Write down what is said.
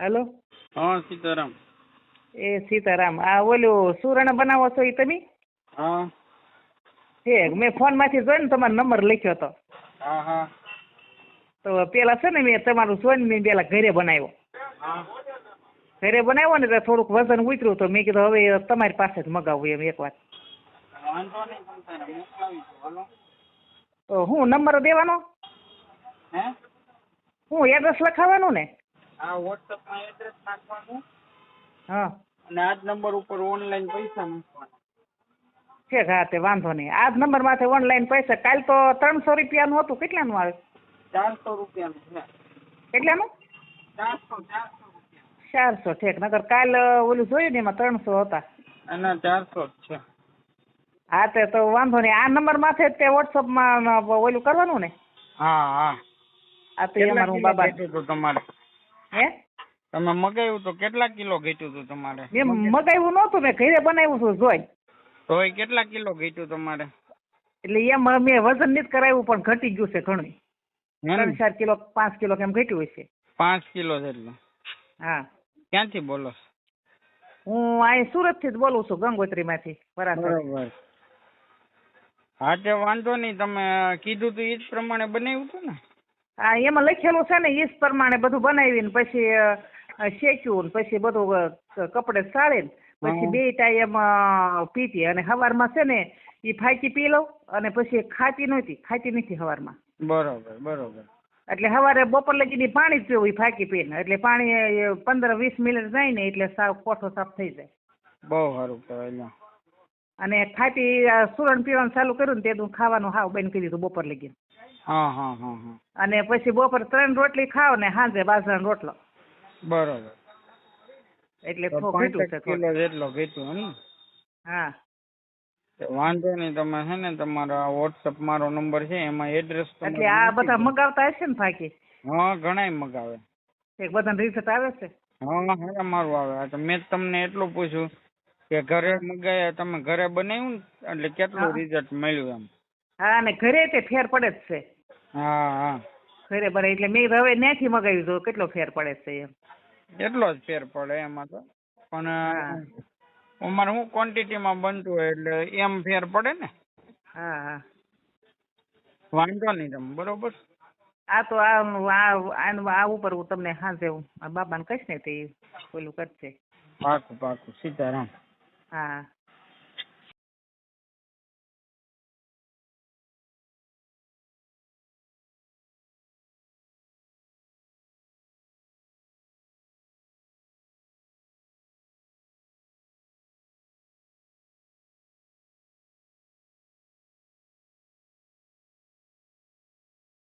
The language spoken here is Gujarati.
હેલો? હા સીતારામ. એ સીતારામ. આ ઓલું સુરણ બનાવો છો એ તમે? હા. છે મેં ફોનમાંથી જોઈને તમારો નંબર લખ્યો હતો હા હા. તો પેલા છે ને મેં તમારું જોઈને મેં પેલા ઘરે બનાવ્યો. ઘરે બનાવ્યો ને તો થોડુંક વજન ઉતર્યું તો મેં કીધું હવે તમારી પાસે જ મગાવું એમ મોકલાવીશું હાલો. તો હું નંબર દેવાનો? હે? હું એડ્રેસ લખાવવાનું ને? આ વોટ્સઅપમાં એડ્રેસ નાખવાનું હા. અને આજ નંબર ઉપર ઓનલાઈન પૈસા મૂકવાના. છે રાતે વાંધો નહીં. આજ નંબર માથે ઓનલાઈન પૈસા. કાલ તો ત્રણસો રૂપિયાનું હતું. કેટલાનું આવે? ચારસો રૂપિયાનું છે. કેટલાનું? ચારસો ચારસો ચારસો. ઠેક. નગર કાલ ઓલું જોયું ને એમાં ત્રણસો હતા. એના ચારસો જ છે. હા તે તો વાંધો નહીં. આ નંબર માથે તે વોટ્સઅપમાં ઓલું કરવાનું ને? હા હા. આ તો એમાં હું બાબા તમારે? હે? તમે મગાવ્યું તો કેટલા કિલો ઘટ્યું હતું તમારે? મેં મગાવ્યું નહોતું મેં ઘરે બનાવ્યું છું જોઈ તો કેટલા કિલો ઘટ્યું તમારે? એટલે એમ મેં વજન નથી કરાવ્યું પણ ઘટી ગયું છે ઘણું. ત્રણ ચાર કિલો પાંચ કિલો કેમ ઘટ્યું હશે પાંચ કિલો જેટલું. હા. ક્યાંથી બોલો? હું અહીં સુરતથી જ બોલું છું ગંગોત્રી માંથી બરાબર. હા તે વાંધો નહીં. તમે કીધું તું એ જ પ્રમાણે બનાવ્યું હતું ને? એમાં લખેલું છે ને એ જ પ્રમાણે બધું બનાવીને પછી શેક્યું ને પછી બધું કપડે સાળીને પછી બે ટાઈમ પીતી. અને સવારમાં છે ને એ ફાકી પી લઉં અને પછી ખાતી નહોતી. ખાતી નથી સવારમાં બરોબર બરોબર. એટલે સવારે બપોર લગીની પાણી જ પીવું એ ફાકી પીને. એટલે પાણી પંદર વીસ મિનિટ જાય ને એટલે સાવ કોઠો સાફ થઈ જાય. બહુ સારું કહેવાય. અને ખાટી સુરણ પીવાનું ચાલુ કર્યું ને તે તું ખાવાનું હાવ બંધ કરી દીધું બપોર લગી. હા હા હા હા. અને પછી બપોર ત્રણ રોટલી ખાવ ને સાંજે બાજરાનો રોટલો. બરોબર. એટલે કિલો જેટલો ઘટ્યું એમ હા. વાંધો નહીં તમે છે ને તમારા વોટ્સઅપ મારો નંબર છે એમાં એડ્રેસ એટલે આ બધા મગાવતા હશે ને ફાકી હા ઘણાય મગાવે. એક બધાને રિસેટ આવે છે? હા હા મારું આવે. તો મેં તમને એટલું પૂછ્યું. કે ઘરે મંગાયા તમે ઘરે બનાવ્યું ને એટલે કેટલું રિઝલ્ટ મળ્યું એમ? હા અને ઘરે તે ફેર પડે જ છે. હા હા. ઘરે બને એટલે મેં હવે ત્યાંથી મગાવ્યું તો કેટલો ફેર પડે છે એમ. એટલો જ ફેર પડે એમાં તો. પણ હા. અમારે શું ક્વોન્ટિટીમાં બનતું હોય એટલે એમ ફેર પડે ને. હા હા. વાંધો નહીં તમે બરોબર? આ તો આ આ આ ઉપર હું તમને હાજે હું આ બાબાને કહીશ ને તે પેલું કરશે. પાકું પાકું સીતારામ. હા